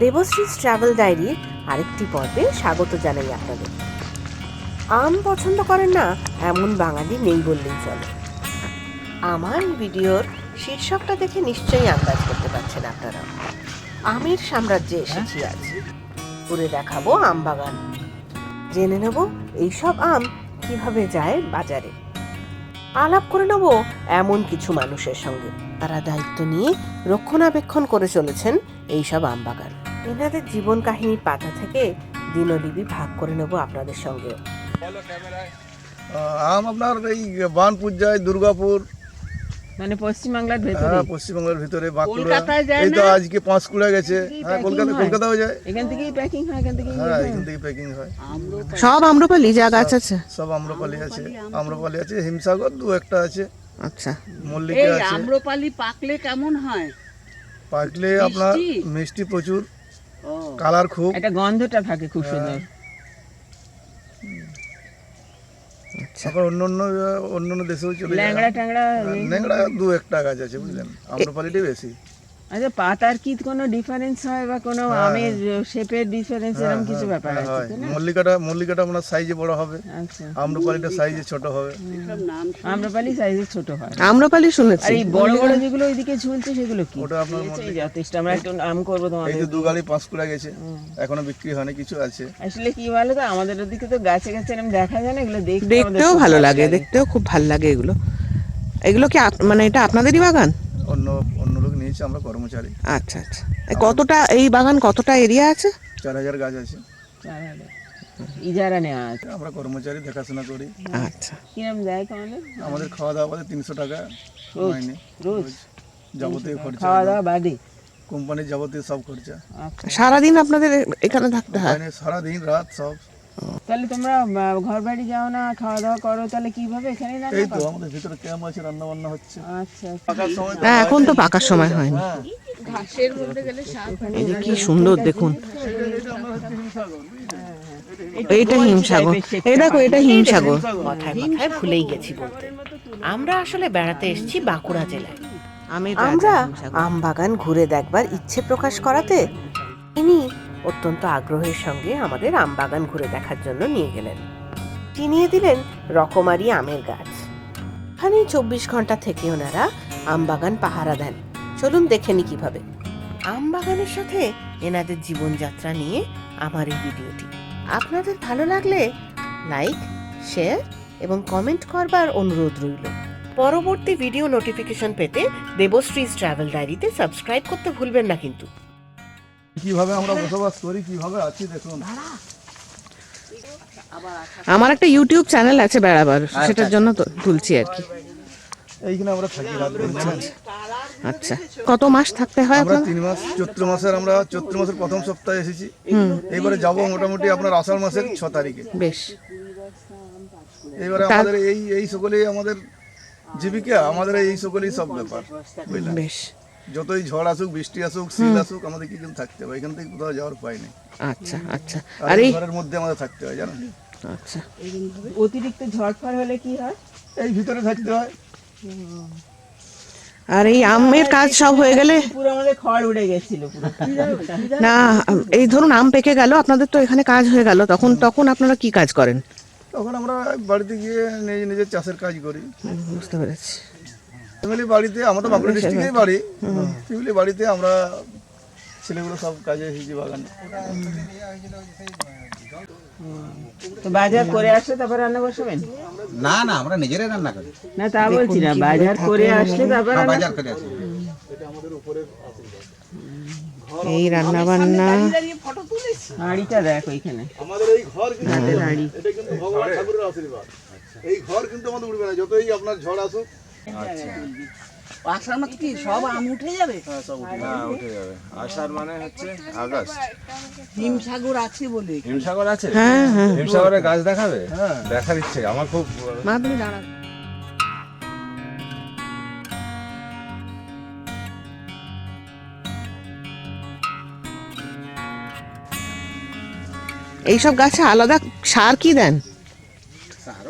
দেবশ্রীস travel ডায়েরির আরেকটি পর্বে স্বাগত জানাই আপনাদের। আম পছন্দ করেন না, এমন বাঙালি নেই বললেই চলে। আমার ভিডিওর শীর্ষকটা দেখে নিশ্চয়ই আন্দাজ করতে পারছেন আপনারা। আমের সাম্রাজ্যে এসেছি আজ। ঘুরে দেখাবো আম বাগান। জেনে নেব এইসব আম কীভাবে যায় বাজারে। আলাপ করে নেব এমন কিছু মানুষের সঙ্গে। তারা দায়িত্ব নিয়ে রক্ষণাবেক্ষণ করে চলেছেন এইসব আম বাগান। এনাদের জীবন কাহিনীর পাতা থেকে দিনলিপি ভাগ করে নেব আপনাদের সঙ্গে। আম আপনার এই বানপুর যায় দুর্গাপুর। মানে পশ্চিমবাংলার ভেতরে হ্যাঁ পশ্চিমবঙ্গের ভিতরে বাঁকুড়া। এই তো? আজকে পাঁশকুড়া গেছে। হ্যাঁ কলকাতা কলকাতাও যায়। এখান থেকেই প্যাকিং হয় এখান থেকেই হ্যাঁ এখান থেকে প্যাকিং হয়। সব আম্রপালি যা গাছ আছে? সব আম্রপালি আছে। আম্রপালি আছে হিমসাগর দু একটা আছে। আচ্ছা। মল্লিকা এই আছে। আম্রপালি পাকলে কেমন হয়? পাকলে আপনার মিষ্টি? প্রচুর। কালার খুব। এটা গন্ধটা থাকে খুব সুন্দর। এখন অন্য অন্য অন্য অন্য দেশেও চলে যায়। ল্যাংড়া ট্যাংড়া ল্যাংড়া দু একটা গাছ আছে বুঝলেন। আম্রপালিটাই বেশি। আচ্ছা পাতার কি কোনো ডিফারেন্স হয় বা কোনো আমের শেপের ডিফারেন্স এরকম কিছু ব্যাপার হ্যাঁ, আছে না? মল্লিকাটা মল্লিকাটা আপনার সাইজে বড় হবে। আচ্ছা। আম্রপালিটা সাইজে ছোট হবে। আম্রপালি সাইজে ছোট হয়। আম্রপালি আর শুনেছি এই বড় বড় যেগুলো ওইদিকে ঝুলছে সেগুলো কি? ওটা আপনার এই যথেষ্ট আমরা একটু আম করব এই তোমাদের যে দু গাড়ি পাঁশকুড়া গেছে এখনও বিক্রি হয়নি কিছু আছে। আসলে কি বলো তো আমাদের ওদিকে তো গাছে গাছে এরকম দেখা যায় না এগুলো দেখতে দেখতেও ভালো লাগে দেখতেও খুব ভালো লাগে এগুলো। এগুলো কি মানে এটা আপনাদেরই বাগান? অন্য লোক নিয়েছে আমরা কর্মচারী। আচ্ছা আচ্ছা। কতটা এই বাগান কতটা এরিয়া আছে? চার হাজার গাছ আছে। ইজারা নেওয়া আছে। আমরা কর্মচারী দেখাশোনা করি। আচ্ছা। কিরম দেয় তোমাদের? আমাদের খাওয়া দাওয়া বাদে তিনশো টাকা মাইনে। রোজ? যাবতীয় খরচা। খাওয়া দাওয়া বাদে কোম্পানির যাবতীয় সব খরচা। আচ্ছা। সারাদিন আপনাদের এখানে থাকতে হয়? সারাদিন রাত সব। তাহলে তোমরা ঘর বাড়ি যাও না খাওয়া দাওয়া করো তাহলে কীভাবে এখানে এই তো আমাদের ভিতরে ক্যাম্প আছে রান্না বান্না হচ্ছে? আচ্ছা পাকার সময় তো না এখন তো পাকার সময় হয়নি এই যে কি সুন্দর দেখুন। এইটা হিমসাগর। এই দেখো এটা হিমসাগর। কথায় কথায় ভুলেই গেছি বলতে। আমরা আসলে বেড়াতে এসেছি বাঁকুড়া জেলায়। আমরা আম বাগান ঘুরে দেখবার ইচ্ছে প্রকাশ করাতে? ইনি অত্যন্ত আগ্রহের সঙ্গে আমাদের আম বাগান ঘুরে দেখার জন্য নিয়ে গেলেন। চিনিয়ে দিলেন রকমারি আমের গাছ। এখানেই চব্বিশ ঘণ্টা থেকে ওনারা আম বাগান পাহারা দেন। চলুন দেখে নি কীভাবে। আম বাগানের সাথে এনাদের জীবনযাত্রা নিয়ে আমার এই ভিডিওটি। আপনাদের ভালো লাগলে লাইক, শেয়ার এবং কমেন্ট করবার অনুরোধ রইল। পরবর্তী ভিডিও নোটিফিকেশন পেতে দেবশ্রীস ট্রাভেল ডায়েরিতে সাবস্ক্রাইব করতে ভুলবেন না কিন্তু। কীভাবে আমরা বসবাস করি কীভাবে আছি দেখুন। আমার একটা ইউটিউব চ্যানেল আছে বেড়াবার সেটার জন্য তো তুলছি আর কি। এইখানে আমরা থাকি রাত আচ্ছা। কত মাস থাকতে হয় আমরা আপনার তিন মাস চৈত্র মাসের আমরা চৈত্র মাসের প্রথম সপ্তাহে এসেছি। এইবারে যাব মোটামুটি আপনার আষাঢ় মাসের ছ তারিখে। বেশ। এইবারে আমাদের এই এই সকলেই আমাদের জীবিকা আমাদের এই সকলেই সব ব্যাপার বেশ। যতই ঝড় আসুক বৃষ্টি আসুক শীত আসুক আমাদের কি কিন্তু থাকতে হবে এখান থেকে কোথাও যাওয়ার উপায় নেই। আচ্ছা আচ্ছা। আর এই ঘরের মধ্যে আমাদের থাকতে হয় জানেন আচ্ছা। অতিরিক্ত ঝড় ফড় হলে কি হয়? এই ভিতরে থাকতে হয়। আর এই আমের কাজ সব হয়ে গেলে পুরো আমাদের খড় উড়ে গেছিল না এই ধরুন আম পেকে গেল আপনাদের তো এখানে কাজ হয়ে গেল তখন তখন আপনারা কি কাজ করেন? তখন আমরা বাড়িতে গিয়ে নিজে নিজের চাষের কাজ করি। বুঝতে পেরেছি। ফ্যামিলি বাড়িতে আমাদের বাঁকুড়া ডিস্ট্রিক্টেই বাড়ি। ফ্যামিলি বাড়িতে আমরা ছেলেগুলো সব কাজে এসেছি বাগানে। তো বাজার করে আসলে তারপর রান্না বসাবেন? না না আমরা নিজেরাই রান্না করি। না তা বলছি না বাজার করে আসলে তারপর হ্যাঁ, বাজার করে আসি। এই রান্না বান্না হাঁড়িটা দেখ ওইখানে। আমাদের এই ঘর কিন্তু এটা কিন্তু ভগবান ঠাকুরের আশীর্বাদ। এই ঘর কিন্তু আমাদের উঠবে না যতই আপনার ঝড় আসুক। আষাঢ় মাস কি সব আম উঠে যাবে? হ্যাঁ হ্যাঁ উঠে যাবে। আষাঢ় মানে হচ্ছে আগস্ট। হিমসাগর আছে বলে। হিমসাগর আছে? হ্যাঁ হ্যাঁ। হিমসাগরের গাছ দেখাবে? দেখার ইচ্ছে আমার খুব এইসব গাছে আলাদা সার কি দেন?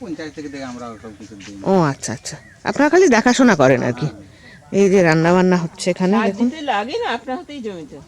পঞ্চায়েত থেকে দেখে আমরা সব কিছু দিই। ও আচ্ছা আচ্ছা। আপনারা খালি দেখাশোনা করেন আর কি। এই যে রান্না বান্না হচ্ছে এখানে দেখুন। লাগে না আপনার হাতেই জমিতে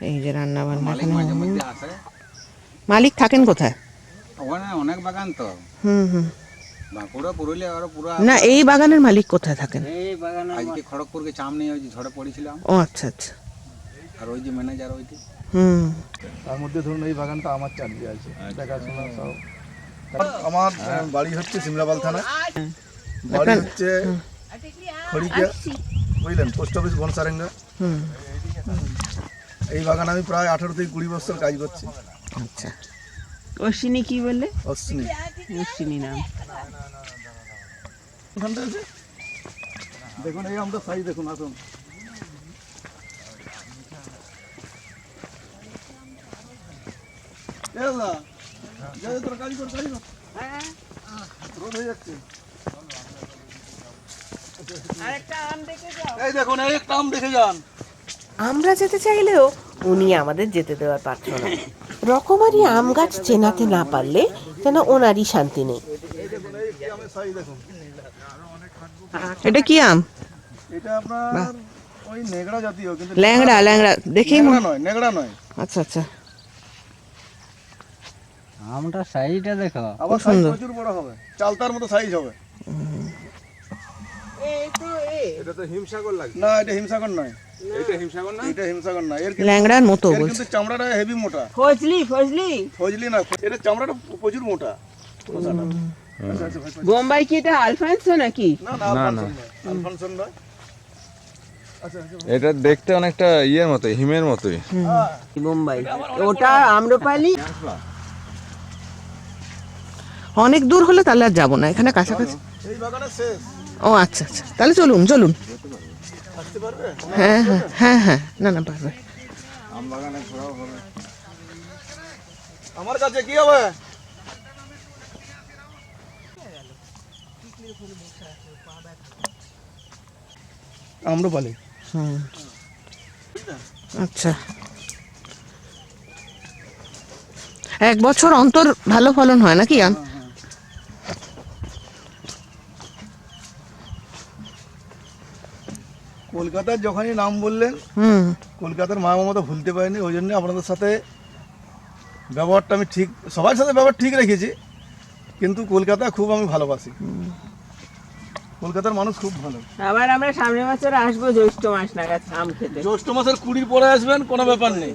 এই যে রান্না বান্না মালিক এখানে। মালিক থাকেন কোথায়? ওখানে অনেক বাগান তো। হুম হুম। বাঁকুড়া পুরুলিয়া আরও পুরো না এই বাগানের মালিক কোথায় থাকেন? আজকে খড়গপুরকে ওই যে ঝড়ে পড়েছিলাম। ও আচ্ছা আচ্ছা। আর ওই যে ম্যানেজার ওইটি। হুম। তার মধ্যে ধরুন এই বাগানটা আমার চালিয়ে আছে। দেখাশোনা সব। আমার বাড়ি হচ্ছে সিমলাপাল থানা। বাড়ি হচ্ছে খড়িকা বুঝলেন? Post office Bansarenga. এই বাগান আমি প্রায় আঠারো থেকে কুড়ি বছর কাজ করছি। আচ্ছা। অশ্বিনী কি বললে? অশ্বিনী। অশ্বিনী নাম। দেখুন এই আমরা সাইজ দেখুন আসুন। আমরা যেতে চাইলেও উনি আমাদের যেতে দেওয়ার পারছ না। রকমারি আম গাছ চেনাতে না পারলে যেন ওনারই শান্তি নেই। এই দেখুন এই কি আমের সাইজ দেখুন এটা কি আম? এটা আপনার ওই নেগড়া জাতীয় কিন্তু ল্যাংড়া ল্যাংড়া। দেখেই নয় নেগড়া নয়। আচ্ছা আচ্ছা। আমটা সাইজটা দেখো। আবার সাইজ প্রচুর বড় হবে। চালতার মতো সাইজ হবে। এটা তো হিমসাগর লাগছে না এটা হিমসাগর নয়। এটা হিমসাগর না? এটা হিমসাগর না এর ল্যাংড়ার মতো এর কিন্তু চামড়াটা হেভি মোটা। ফজলি ফজলি। ফজলি না এর চামড়াটা প্রচুর মোটা। আচ্ছা, আচ্ছা। বোম্বাই কি এটা আলফান্সো নাকি? না না আচ্ছা আচ্ছা এটা দেখতে অনেকটা ইয়ের মতোই হিমের মতোই। বোম্বাই। ওটা আম্রপালি। অনেক দূর হলে তাহলে আর যাব না এখানে কাছাকাছি। ও আচ্ছা আচ্ছা। তাহলে চলুন চলুন। হ্যাঁ হ্যাঁ হ্যাঁ হ্যাঁ। না না পারবে। আমার কাছে কি হবে? আম্রপালি। হুম। আচ্ছা। এক বছর অন্তর ভালো ফলন হয় নাকি আম? কলকাতার যখনই নাম বললেন কলকাতার মা মমতা ভুলতে পারিনি ওই জন্য আপনাদের সাথে ব্যবহারটা আমি ঠিক সবার সাথে ব্যবহার ঠিক রেখেছি কিন্তু কলকাতা খুব আমি ভালোবাসি। কলকাতার মানুষ খুব ভালো। আবার আমরা সামনে বছর আসব জ্যৈষ্ঠ মাস নাগাদ আম খেতে। জ্যৈষ্ঠ মাসের কুড়ির পরে আসবেন কোনো ব্যাপার নেই।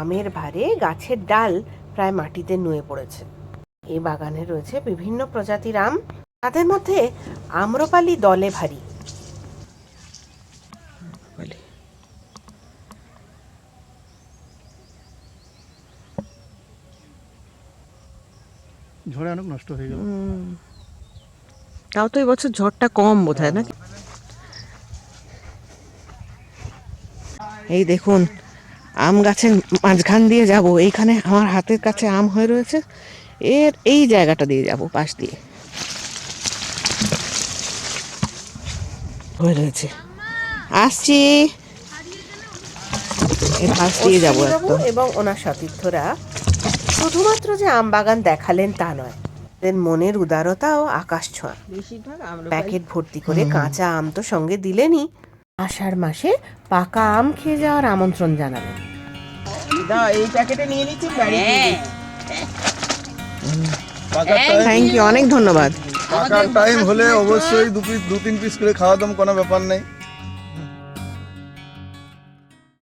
আমের ভারে গাছের ডাল প্রায় মাটিতে নুয়ে পড়েছে। এই বাগানে রয়েছে বিভিন্ন প্রজাতির আম। তাদের মধ্যে আম্রপালি দলে ভারী। ঝড়ে অনেক নষ্ট হয়ে গেল। হুম। তাও তো এবছর ঝড়টা কম বোধ হয় নাকি? এই দেখুন আম গাছের মাঝখান দিয়ে যাব এইখানে আমার হাতের কাছে আম হয়ে রয়েছে। এর এই জায়গাটা দিয়ে যাব পাশ দিয়ে। হয়ে রয়েছে। আসছি। পাশ দিয়ে যাব একদম। এবং ওনার সতীর্থরা শুধুমাত্র যে আম বাগান দেখালেন তা নয় মনের উদারতাও আকাশ ছোঁয়া। প্যাকেট ভর্তি করে কাঁচা আম তো সঙ্গে দিলেনই। আষাঢ় মাসে পাকা আম খেয়ে যাওয়ার আমন্ত্রণ জানাবেন। দাও এই প্যাকেটে নিয়ে নিচ্ছি বাড়ি থ্যাংক ইউ অনেক ধন্যবাদ। পাকার টাইম হলে অবশ্যই দু পিস দু তিন পিস করে খাওয়া দাম কোনো ব্যাপার নেই।